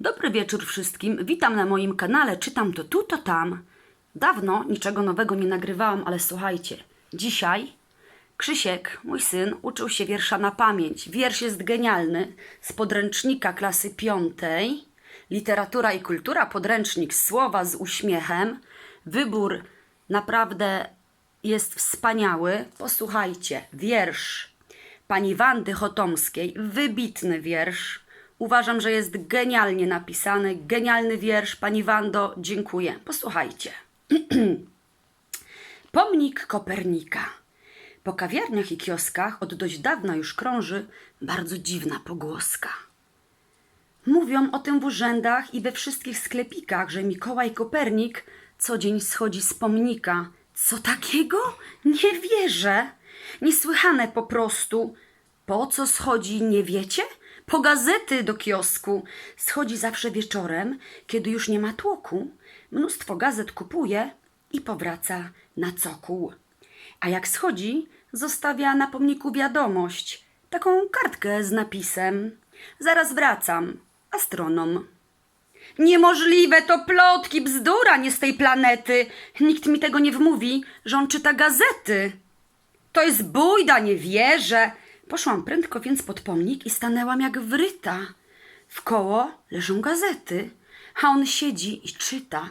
Dobry wieczór wszystkim. Witam na moim kanale. Czytam to tu, to tam. Dawno niczego nowego nie nagrywałam, ale słuchajcie. Dzisiaj Krzysiek, mój syn, uczył się wiersza na pamięć. Wiersz jest genialny. Z podręcznika klasy piątej. Literatura i kultura, podręcznik słowa z uśmiechem. Wybór naprawdę jest wspaniały. Posłuchajcie, wiersz pani Wandy Chotomskiej. Wybitny wiersz. Uważam, że jest genialnie napisany. Genialny wiersz. Pani Wando, dziękuję. Posłuchajcie. Pomnik Kopernika. Po kawiarniach i kioskach od dość dawna już krąży bardzo dziwna pogłoska. Mówią o tym w urzędach i we wszystkich sklepikach, że Mikołaj Kopernik co dzień schodzi z pomnika. Co takiego? Nie wierzę. Niesłychane po prostu. Po co schodzi, nie wiecie? Po gazety do kiosku. Schodzi zawsze wieczorem, kiedy już nie ma tłoku. Mnóstwo gazet kupuje i powraca na cokół. A jak schodzi, zostawia na pomniku wiadomość, taką kartkę z napisem: Zaraz wracam, astronom. Niemożliwe to plotki, bzdura nie z tej planety. Nikt mi tego nie wmówi, że on czyta gazety. To jest bójda, nie wierzę. Poszłam prędko więc pod pomnik i stanęłam jak wryta. W koło leżą gazety, a on siedzi i czyta.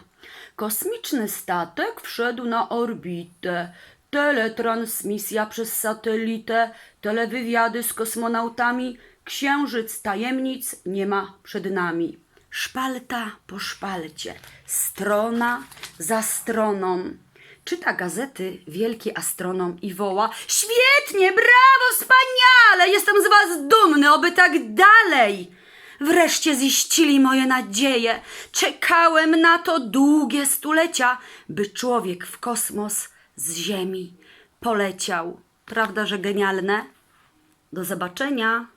Kosmiczny statek wszedł na orbitę. Teletransmisja przez satelitę, telewywiady z kosmonautami, księżyc tajemnic nie ma przed nami. Szpalta po szpalcie, strona za stroną. Czyta gazety wielki astronom i woła: Świetnie, brawo, wspaniale! Jestem z was dumny, oby tak dalej! Wreszcie ziścili moje nadzieje. Czekałem na to długie stulecia, by człowiek w kosmos z Ziemi poleciał. Prawda, że genialne? Do zobaczenia.